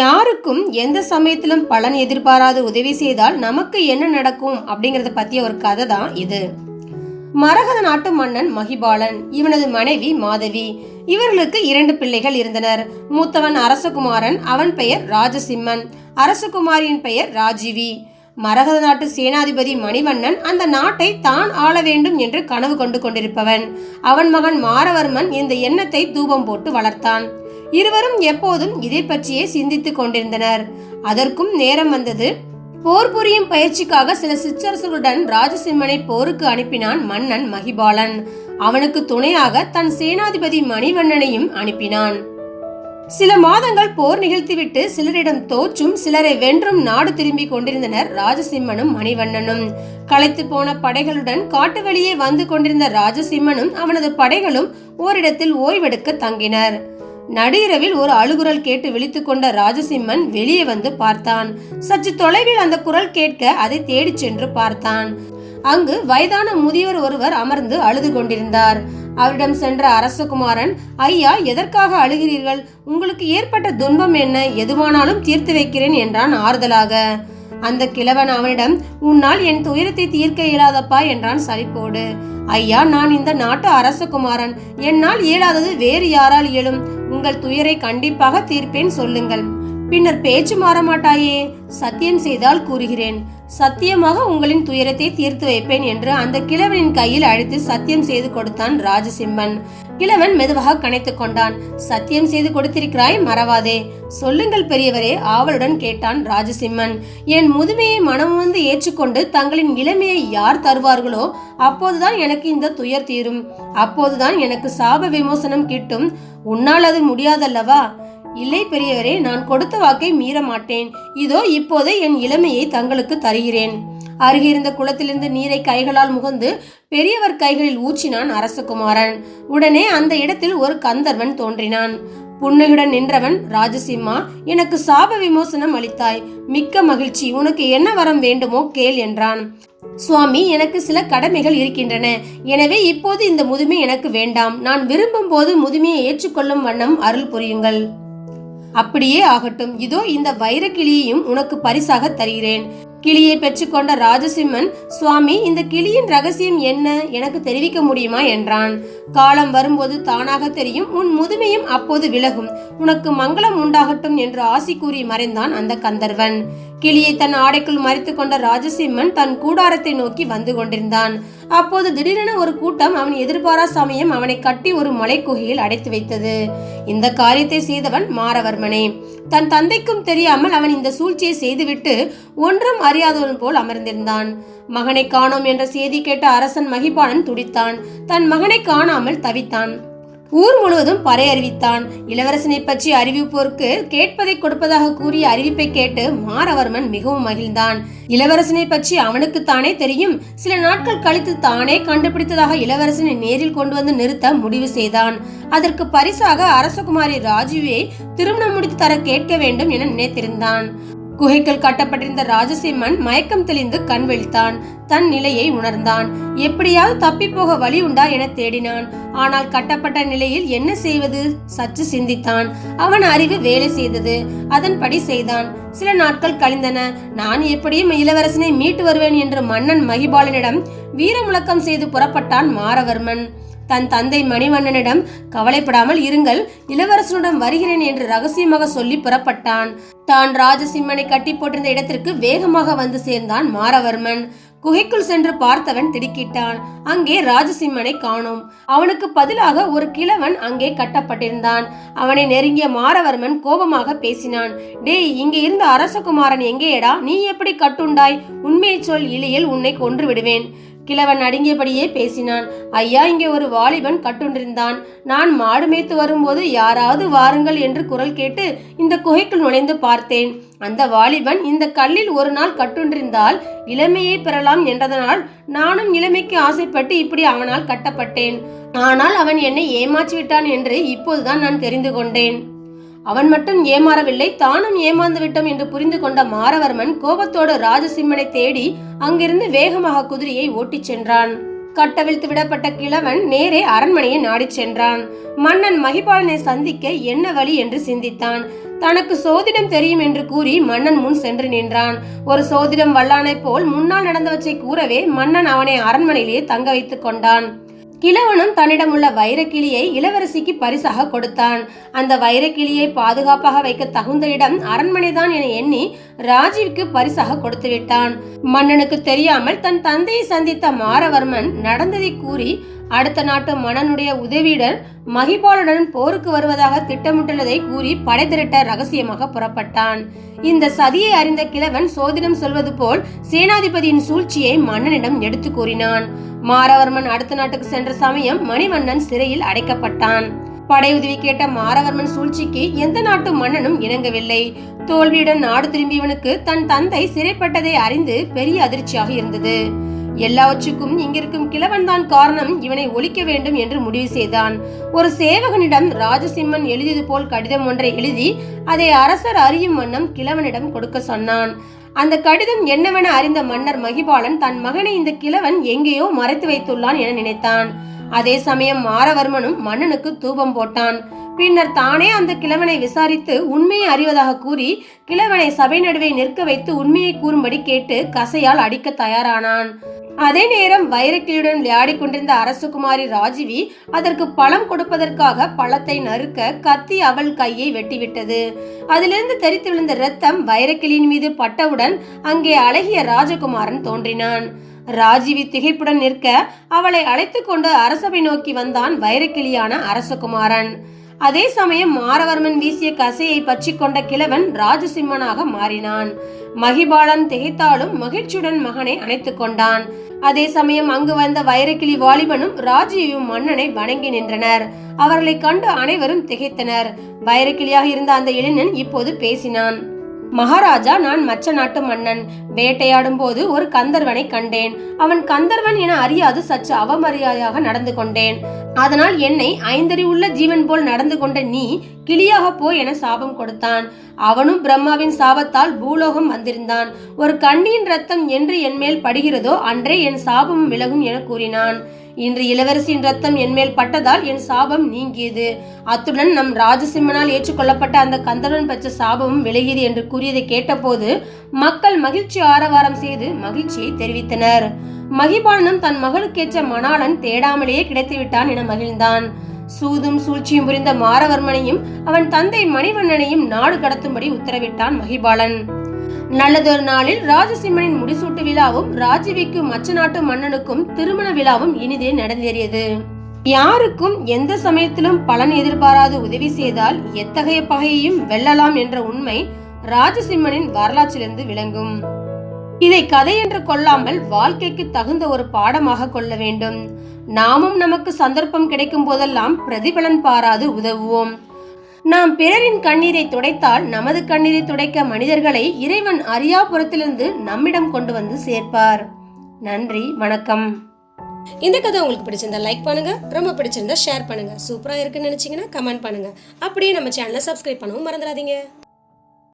யாருக்கும் எந்த சமயத்திலும் பலன் எதிர்பாராத உதவி செய்தால் நமக்கு என்ன நடக்கும் அப்படிங்கறத பத்திய ஒரு கதை தான் இது. மரகத நாட்டு மன்னன் மகிபாலன் இவனது மனைவி மாதவி. இவர்களுக்கு இரண்டு பிள்ளைகள் இருந்தனர். மூத்தவன் அரசகுமாரன் அவன் பெயர் ராஜசிம்மன். அரசகுமாரியின் பெயர் ராஜீவி. மரகத நாட்டு சேனாதிபதி மணிவண்ணன் அந்த நாட்டை தான் ஆள வேண்டும் என்று கனவு கொண்டு கொண்டிருப்பவன். அவன் மகன் மாரவர்மன் இந்த எண்ணத்தை தூபம் போட்டு வளர்த்தான். இருவரும் எப்போதும் இதை பற்றியே சிந்தித்துக் கொண்டிருந்தனர். அதற்கும் நேரம் வந்தது. போர் புரியும் பயிற்சிக்காக சில சிற்றரசுகளுடன் ராஜசிம்மனை போருக்கு அனுப்பினான் மன்னன் மகிபாலன். அவனுக்கு துணையாக தன் சேனாதிபதி மணிவண்ணனையும் அனுப்பினான். சில மாதங்கள் போர் நிகழ்த்திவிட்டு சிலரிடம் தோற்றும் சிலரை வென்றும் நாடு திரும்பி கொண்டிருந்தனர் ராஜசிம்மனும் மணிவண்ணனும். களைத்து போன படைகளுடன் காட்டு வெளியே வந்து கொண்டிருந்த ராஜசிம்மனும் அவனது படைகளும் ஓரிடத்தில் ஓய்வெடுக்க தங்கினர். நடு ஒரு அழுகுரல் கேட்டு விழித்துக் கொண்ட ராஜசிம்மன் வெளியே வந்து பார்த்தான். சற்று தொலைவில் அந்த குரல் கேட்க அதை தேடிச் சென்று பார்த்தான். அங்கு வயதான முதியவர் ஒருவர் அமர்ந்து அழுது கொண்டிருந்தார். அவரிடம் சென்ற அரசகுமாரன் ஐயா எதற்காக அழுகிறீர்கள்? உங்களுக்கு ஏற்பட்ட துன்பம் என்ன? எதுவானாலும் தீர்த்து வைக்கிறேன் என்றான் ஆறுதலாக. அந்த கிழவன் அவனிடம் உன்னால் என் துயரத்தை தீர்க்க இயலாதப்பா என்றான் சலிப்போடு. ஐயா நான் இந்த நாட்டு அரசகுமாரன். என்னால் இயலாதது வேறு யாரால் இயலும்? உங்கள் துயரை கண்டிப்பாக தீர்ப்பேன் சொல்லுங்கள். பின்னர் பேச்சு மாற மாட்டாயே சத்தியம் செய்தால் கூறுகிறேன். சத்தியமாக உங்களின் துயரத்தை தீர்த்து வைப்பேன் என்று அந்த கிழவனின் கையில் அழைத்து சத்தியம் செய்து கொடுத்தான் ராஜசிம்மன். கிழவன் மெதுவாக கணைத்து கொண்டான். சத்தியம் செய்து கொடுத்திருக்கிறாய் மறவாதே. சொல்லுங்கள் பெரியவரே ஆவலுடன் கேட்டான் ராஜசிம்மன். என் முதுமையை மனமுவந்து ஏற்றுக்கொண்டு தங்களின் இளமையை யார் தருவார்களோ அப்போதுதான் எனக்கு இந்த துயர் தீரும். அப்போதுதான் எனக்கு சாப விமோசனம் கிட்டும். உன்னால் அது முடியாதல்லவா? இல்லை பெரியவரே நான் கொடுத்த வாக்கை மீற மாட்டேன் இதோ இப்போதே என் இளமையை தங்களுக்கு தருகிறேன். அருகிருந்த குளத்திலிருந்து நீரை கைகளால் முகந்து பெரியவர் கைகளில் ஊற்றினான் அரசகுமாரன். உடனே அந்த இடத்தில் ஒரு கந்தர்வன் தோன்றினான். புன்னகையுடன் நின்றவன் ராஜசிம்மா எனக்கு சாப விமோசனம் அளித்தாய். மிக்க மகிழ்ச்சி. உனக்கு என்ன வரம் வேண்டுமோ கேள் என்றான். சுவாமி எனக்கு சில கடமைகள் இருக்கின்றன. எனவே இப்போது இந்த முதுமை எனக்கு வேண்டாம். நான் விரும்பும் போது முதுமையை ஏற்றுக்கொள்ளும் வண்ணம் அருள் புரியுங்கள். அப்படியே ஆகட்டும். இதோ இந்த வைர கிளியையும் உனக்கு பரிசாக தருகிறேன். கிளியை பெற்றுக்கொண்ட ராஜசிம்மன் சுவாமி இந்த கிளியின் ரகசியம் என்ன? எனக்கு தெரிவிக்க முடியுமா? என்றான். காலம் வரும்போது தானாக தெரியும் உன் முதுமையும் அப்போது விலகும். உனக்கு மங்களம் உண்டாகட்டும் என்று ஆசி கூறி மறைந்தான் அந்த கந்தர்வன். கிளியை தன் ஆடைக்குள் மறைத்து கொண்ட ராஜசிம்மன் தன் கூடாரத்தை நோக்கி வந்து கொண்டிருந்தான். அப்போது திடீரென ஒரு கூட்டம் அவன் எதிர்பாரா சமயம் அவனை கட்டி ஒரு மலை குகையில் அடைத்து வைத்தது. இந்த காரியத்தை செய்தவன் மாரவர்மனே. தன் தந்தைக்கும் தெரியாமல் அவன் இந்த சூழ்ச்சியை செய்துவிட்டு ஒன்றும் அறியாதவன் போல் அமர்ந்திருந்தான். மகனை காணோம் என்ற செய்தி கேட்ட அரசன் மகிபாலன் துடித்தான். தன் மகனை காணாமல் தவித்தான். ஊர் முழுவதும் பறை அறிவித்தான். இளவரசனை பற்றி அறிவிப்போருக்கு கேட்பதை கொடுப்பதாக கூறிய அறிவிப்பை கேட்டு மாரவர்மன் மிகவும் மகிழ்ந்தான். இளவரசனை பற்றி அவனுக்கு தானே தெரியும். சில நாட்கள் கழித்து தானே கண்டுபிடித்ததாக இளவரசனை நேரில் கொண்டு வந்து நிறுத்த முடிவு செய்தான். அதற்கு பரிசாக அரசகுமாரி ராஜுவை திருமணம் முடித்து தர கேட்க வேண்டும் என நினைத்திருந்தான். குகைக்குள் கட்டப்பட்டிருந்த ராஜசிம்மன் மயக்கம் தெளிந்து கண் விழித்தான். தன் நிலையை உணர்ந்தான். எப்படியாவது தப்பி போக வழி உண்டா என தேடினான். ஆனால் கட்டப்பட்ட நிலையில் என்ன செய்வது? சற்று சிந்தித்தான். அவன் அறிவு வேலை செய்தது. அதன்படி செய்தான். சில நாட்கள் கழிந்தன. நான் எப்படியும் இளவரசனை மீட்டு வருவேன் என்று மன்னன் மகிபாலனிடம் வீர முழக்கம் செய்து புறப்பட்டான் மாரவர்மன். தன் தந்தை மணிவண்ணனிடம் கவலைப்படாமல் இருங்கள் இளவரசனுடன் வருகிறேன் என்று ரகசியமாக சொல்லி புறப்பட்டான். தான் ராஜசிம்மனை கட்டி போட்டிருந்த இடத்திற்கு வேகமாக வந்து சேர்ந்தான் மாரவர்மன். குகைக்குள் சென்று பார்த்தவன் திடுக்கிட்டான். அங்கே ராஜசிம்மனை காணோம். அவனுக்கு பதிலாக ஒரு கிழவன் அங்கே கட்டப்பட்டிருந்தான். அவனை நெருங்கிய மாரவர்மன் கோபமாக பேசினான். டேய் இங்கே இருந்த அரசகுமாரன் எங்கேயடா? நீ எப்படி கட்டுண்டாய்? உண்மையை சொல் இலையில் உன்னை கொன்று விடுவேன். கிழவன் அடுங்கியபடியே பேசினான். ஐயா இங்கே ஒரு வாலிபன் கட்டுண்டிருந்தான். நான் மாடு மேய்த்து வரும்போது யாராவது வாருங்கள் என்று குரல் கேட்டு இந்த குகைக்குள் நுழைந்து பார்த்தேன். அந்த வாலிபன் இந்த கல்லில் ஒரு நாள் கட்டுண்டிருந்தால் இளமையை பெறலாம் என்றதனால் நானும் இளமைக்கு ஆசைப்பட்டு இப்படி அவனால் கட்டப்பட்டேன். ஆனால் அவன் என்னை ஏமாற்றி விட்டான் என்று இப்போதுதான் நான் தெரிந்து கொண்டேன். அவன் மட்டும் ஏமாறவில்லை தானும் ஏமாந்து விட்டோம் என்று புரிந்து கொண்ட மாரவர்மன் கோபத்தோடு ராஜசிம்மனை தேடி அங்கிருந்து வேகமாக குதிரையை ஓட்டிச் சென்றான். கட்டவிழ்த்து விடப்பட்ட கிழவன் நேரே அரண்மனையை நாடிச் சென்றான். மன்னன் மகிபாலனை சந்திக்க என்ன வழி என்று சிந்தித்தான். தனக்கு சோதிடம் தெரியும் என்று கூறி மன்னன் முன் சென்று நின்றான். ஒரு சோதிடம் வல்லானைப் போல் முன்னால் நடந்தவற்றை கூறவே மன்னன் அவனை அரண்மனையிலேயே தங்க வைத்துக் கொண்டான். கிழவனும் தன்னிடமுள்ள வைரக்கிளியை இளவரசிக்கு பரிசாக கொடுத்தான். அந்த வைரக்கிளியை பாதுகாப்பாக வைக்க தகுந்த இடம் அரண்மனைதான் என எண்ணி ராஜீவுக்கு பரிசாக கொடுத்து விட்டான் மன்னனுக்கு தெரியாமல் தன் தந்தையை சந்தித்த மாரவர்மன் நடந்ததை கூறி அடுத்த நாட்டு மன்னனுடைய உதவியுடன் மகிபாலுடன் போருக்கு வருவதாக திட்டமிட்டுள்ளதை கூறி படை திரட்ட ரகசியமாக புறப்பட்டான். இந்த சதியை அறிந்த கிழவன் சோதிடம் சொல்வது போல் சேனாதிபதியின் சூழ்ச்சியை மன்னனிடம் எடுத்து கூறினான். மாரவர்மன் அடுத்த நாட்டுக்கு சென்ற சமயம் மணிவண்ணன் சிறையில் அடைக்கப்பட்டான். படை உதவி கேட்ட மாரவர்மன் சூழ்ச்சிக்கு எந்த நாட்டு மன்னனும் இணங்கவில்லை. தோல்வியுடன் நாடு திரும்பியவனுக்கு தன் தந்தை சிறைப்பட்டதை அறிந்து பெரிய அதிர்ச்சியாக இருந்தது. எல்லாவற்றுக்கும் இங்கிருக்கும் கிழவன் தான் காரணம். இவனை ஒழிக்க வேண்டும் என்று முடிவு செய்தான். ஒரு சேவகனிடம் ராஜசிம்மன் எழுதியது போல் கடிதம் ஒன்றை எழுதி அதை அரசர் அறியும் வண்ணம் கிழவனிடம் கொடுக்க சொன்னான். அந்த கடிதம் என்னவென அறிந்த மன்னர் மகிபாலன் தன் மகனை இந்த கிழவன் எங்கேயோ மறைத்து வைத்துள்ளான் என நினைத்தான். அதே சமயம் மாரவர்மனும் மன்னனுக்கு தூபம் போட்டான். பின்னர் தானே அந்த கிழவனை விசாரித்து உண்மையை அறிவதாக கூறி கிழவனை சபை நடுவே நிற்க வைத்து உண்மையை கூறும்படி கேட்டு கசையால் அடிக்க தயாரானான். அதே நேரம் வைரக்கிளியுடன் விளையாடிக் கொண்டிருந்த அரசகுமாரி ராஜீவி அதற்கு பழம் கொடுப்பதற்காக பழத்தை நறுக்க கத்தி அவள் கையை வெட்டிவிட்டது. அதிலிருந்து தெரித்து விழுந்த இரத்தம் வைரக்கிளியின் மீது பட்டவுடன் அங்கே அழகிய ராஜகுமாரன் தோன்றினான். ராஜீவி திகைப்புடன் நிற்க அவளை அழைத்துக்கொண்டு கொண்டு நோக்கி வந்தான் வைரக்கிளியான அரசகுமாரன். அதே சமயம் மாரவர்மன் வீசிய கசையை பற்றி கொண்ட கிழவன் ராஜசிம்மனாக மாறினான். மகிபாலன் திகைத்தாலும் மகிழ்ச்சியுடன் மகனை அணைத்துக் கொண்டான். அதே சமயம் அங்கு வந்த வைரக்கிளி வாலிபனும் ராஜியும் மன்னனை வணங்கி நின்றனர். அவர்களை கண்டு அனைவரும் திகைத்தனர். வைரக்கிளியாக இருந்த அந்த இளைஞன் இப்போது பேசினான். மகாராஜா நான் மற்ற நாட்டு மன்னன். வேட்டையாடும் போது ஒரு கந்தர்வனை கண்டேன். அவன் கந்தர்வன் என அறியாது சற்று அவமரியாதையாக நடந்து கொண்டேன். அதனால் என்னை ஐந்தறி உள்ள ஜீவன் போல் நடந்து கொண்ட நீ கிளியாக போ என சாபம் கொடுத்தான். அவனும் பிரம்மாவின் சாபத்தால் பூலோகம் வந்திருந்தான். ஒரு கண்ணியின் ரத்தம் என்று என் மேல் படுகிறதோ அன்றே என் சாபமும் விலகும் என கூறினான். இன்று இளவரசியின் ரத்தம் என்மேல் பட்டதால் என் சாபம் நீங்கியது. அத்துடன் நம் ராஜசிம்மனால் ஏற்றுக்கொள்ளப்பட்ட அந்த கந்தர்வன் பெற்ற சாபமும் விலகியது என்று கூறியதை கேட்டபோது மக்கள் மகிழ்ச்சி ஆரவாரம் செய்து மகிழ்ச்சியை தெரிவித்தனர். மகிபாலனும் தன் மகளுக்கேற்ற மணாளன் தேடாமலேயே கிடைத்துவிட்டான் என மகிழ்ந்தான். சூதும் சூழ்ச்சியும் புரிந்த மாரவர்மனையும் அவன் தந்தை மணிவண்ணனையும் நாடு கடத்தும்படி உத்தரவிட்டான் மகிபாலன். நல்லதொரு நாளில் ராஜசிம்மனின் முடிசூட்டு விழாவும் ராஜீவிக்கு மச்ச நாட்டு மன்னனுக்கும் திருமண விழாவும் இனிதே நடந்தேறியது. யாருக்கும் எந்த சமயத்திலும் பலன் எதிர்பாராது உதவி செய்தால் எத்தகைய பகையையும் வெல்லலாம் என்ற உண்மை ராஜசிம்மனின் வரலாற்றிலிருந்து விளங்கும். இதை கதை என்று கொள்ளாமல் வாழ்க்கைக்கு தகுந்த ஒரு பாடமாக கொள்ள வேண்டும். நாமும் நமக்கு சந்தர்ப்பம் கிடைக்கும் போதெல்லாம் பிரதிபலன் பாராது உதவுவோம். நாம் பிறரின் கண்ணீரை துடைத்தால் நமது கண்ணீரை துடைக்க மனிதர்களை இறைவன் அரியாபுரத்திலிருந்து நம்மிடம் கொண்டு வந்து சேர்ப்பார். நன்றி வணக்கம். இந்த கதை உங்களுக்கு பிடிச்சிருந்தா லைக் பண்ணுங்க ரொம்ப பிடிச்சிருந்தா ஷேர் பண்ணுங்க. சூப்பரா இருக்குன்னு நினைச்சீங்கன்னா கமெண்ட் பண்ணுங்க. அப்படியே நம்ம சேனலை சப்ஸ்கிரைப் பண்ணவும் மறந்துடாதீங்க.